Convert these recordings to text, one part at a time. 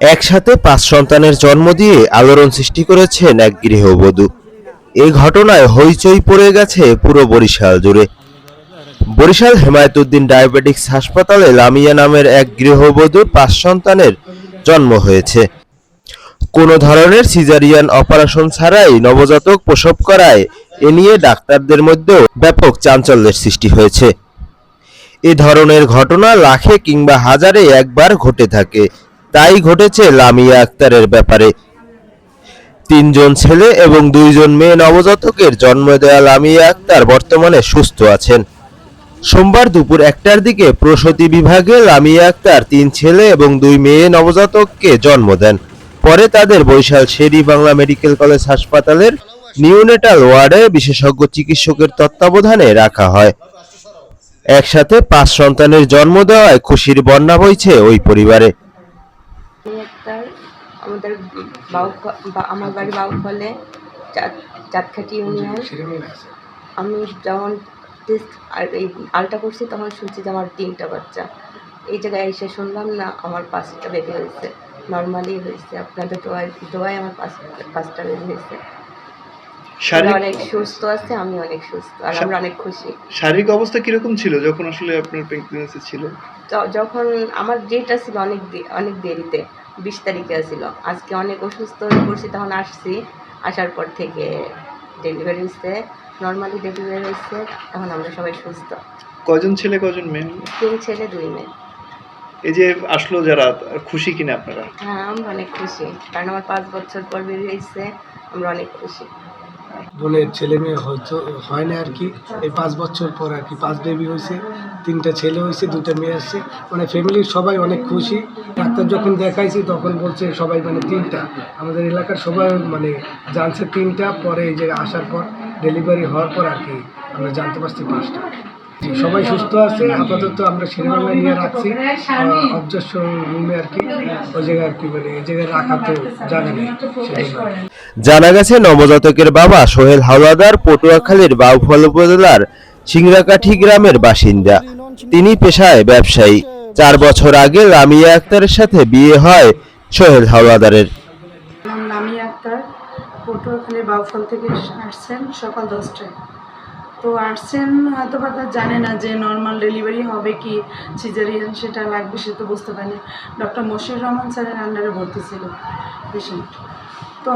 একসাথে পাঁচ সন্তানের জন্ম দিয়ে আলোড়ন সৃষ্টি করেছেন এক গৃহবধূ এই ঘটনায় হইচই পড়ে গেছে পুরো বরিশাল জুড়ে। বরিশাল হেমায়তুদ্দিন ডায়াবেটিক্স হাসপাতালে লামিয়া নামের এক গৃহবধূর পাঁচ সন্তানের জন্ম হয়েছে। কোনো ধরনের সিজারিয়ান অপারেশন ছাড়াই নবজাতক প্রসব করায় এ নিয়ে ডাক্তারদের মধ্যেও ব্যাপক চাঞ্চল্যের সৃষ্টি হয়েছে। এ ধরনের ঘটনা লাখে কিংবা হাজারে একবার ঘটে থাকে। তাই ঘটেছে লামিয়া আক্তারের ব্যাপারে। তিনজন ছেলে এবং দুইজন মেয়ে নবজাতকের জন্ম দেওয়া লামিয়া আক্তার বর্তমানে সুস্থ আছেন। সোমবার দুপুর একটার দিকে প্রসূতি বিভাগে লামিয়া আক্তার তিন ছেলে এবং দুই মেয়ে নবজাতককে জন্ম দেন। পরে তাদের বরিশাল শেরি বাংলা মেডিকেল কলেজ হাসপাতালের নিউনেটাল ওয়ার্ডে বিশেষজ্ঞ চিকিৎসকের তত্ত্বাবধানে রাখা হয়। একসাথে পাঁচ সন্তানের জন্ম দেওয়ায় খুশির বন্যা বইছে ওই পরিবারে। আমাদের আমার বাড়ি বাউফলে চাঁদখাটি ইউনিয়ন আমি যখন টেস্ট আর এই আলটা করছি তখন শুনছি যে আমার তিনটা বাচ্চা। এই জায়গায় এসে শুনলাম না আমার পাঁচটা বেবি হয়েছে। নর্মালি হয়েছে আপনাদের দোয়ায় দোয়ায় আমার পাঁচ পাঁচটা বেবি হয়েছে। অনেক সুস্থ আছে আমি অনেক সুস্থ আর আমরা অনেক খুশি। শারীরিক অবস্থা কীরকম ছিল যখন আসলে আপনার প্রেগনেন্সি ছিল? যখন আমার ডেট ছিল অনেক অনেক দেরিতে। বিশ তারিখে ছিল আজকে অনেক অসুস্থ হয়ে পড়ছি তখন আসছি। আসার পর থেকে ডেলিভারি হচ্ছে নর্মালি ডেলিভারি হচ্ছে তখন আমরা সবাই সুস্থ। কজন ছেলে কজন মেয়ে? তিন ছেলে দুই মেয়ে। এই যে আসলো যারা খুশি কিনা আপনারা? হ্যাঁ আমরা অনেক খুশি। কারণ আমার পাঁচ বছর পর বেরিয়ে এসছে আমরা অনেক খুশি। বোনের ছেলে মেয়ে হয়তো হয় না আর কি। এই পাঁচ বছর পর আর কি, পাঁচ বেবি হয়েছে, তিনটা ছেলে হয়েছে, দুটা মেয়ে আসছে মানে ফ্যামিলির সবাই অনেক খুশি। ডাক্তার যখন দেখাইছি তখন বলছে সবাই মানে তিনটা। আমাদের এলাকার সবাই মানে জানছে তিনটা, পরে এই যে আসার পর ডেলিভারি হওয়ার পর আর কি আমরা জানতে পারছি পাঁচটা। সবাই সুস্থ আছে আপাতত আমরা শেরেবাংলায় নিয়ে রাখছি। অবজারশন রুমে আর কি ওই জায়গায় আর কি মানে এই জায়গায় রাখা তো জানা জানা গেছে নবজাতকের বাবা সোহেল হাওলাদার পটুয়াখালীর বাউফল উপজেলার সিংড়াকাঠি গ্রামের বাসিন্দা। তিনি পেশায় ব্যবসায়ী। চার বছর আগে লামিয়া আক্তারের সাথে বিয়ে হয় সোহেল হাওলাদারের। নামি আক্তার পটুয়াখালী বাউফল থেকে আসছেন সকাল দশটায়। তো আসছেন হয়তো বা তার জানে না যে নর্মাল ডেলিভারি হবে কি সিজারিয়ান সেটা লাগবে, সে তো বুঝতে পারেনি ডক্টর মশিউর রহমান স্যারের আন্ডারে ভর্তি ছিল পেশেন্ট তো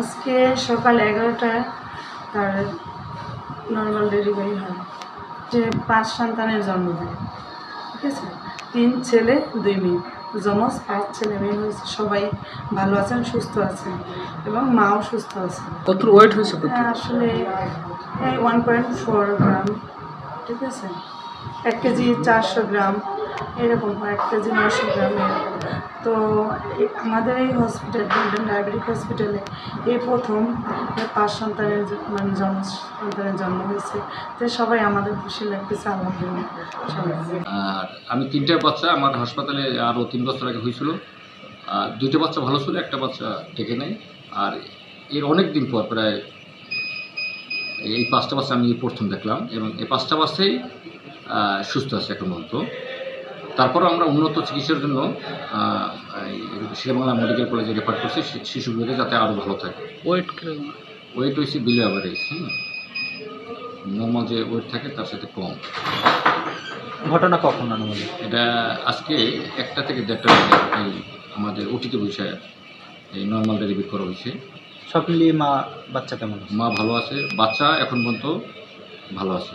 আজকে সকাল এগারোটায় তার নর্মাল ডেলিভারি হয়। যে পাঁচ সন্তানের জন্ম দেয় ঠিক আছে? তিন ছেলে, দুই মেয়ে। যমজ পাঁচ ছেলে মেয়ে হয়েছে সবাই ভালো আছেন সুস্থ আছেন এবং মাও সুস্থ আছেন। কত ওয়েট হয়েছে হ্যাঁ, আসলে এই ওয়ান পয়েন্ট ফোর গ্রাম ঠিক আছে? এক কেজি চারশো গ্রাম এরকম এক কেজি নশো গ্রাম এরকম। তো আমাদের এই হসপিটাল গোল্ডেন ডায়াবেটিক হসপিটালে এই প্রথম পাঁচ সন্তানের মানে জন্ম, সন্তানের জন্ম হয়েছে। তো সবাই আমাদের খুশি লাগতেছে সবাই আর আমি তিনটে বাচ্চা, আমার হাসপাতালে আরও তিন বছর আগে হয়েছিল। আর দুইটা বাচ্চা ভালো ছিল, একটা বাচ্চা টেকে নেই। আর এর অনেক দিন পর প্রায় এই পাঁচটা বাচ্চা আমি প্রথম দেখলাম এবং এই পাঁচটা বাচ্চাই সুস্থ আছে এখন পর্যন্ত। তারপরও আমরা উন্নত চিকিৎসার জন্য শ্রীবাংলা মেডিকেল কলেজে রেফার করছি শিশুগুলোকে যাতে আরও ভালো থাকে। ওয়েট ওয়েট হয়েছে বিলো অ্যাভারেজ হুম। নর্মাল যে ওয়েট থাকে তার সাথে কম। ঘটনা কখন আনুমানিক? এটা আজকে একটা থেকে দেড়টা আমাদের ওটিতে বসে এই নর্মাল ডেলিভারি করা হয়েছে সব মিলিয়ে মা বাচ্চা কেমন মা ভালো আছে বাচ্চা এখন পর্যন্ত ভালো আছে।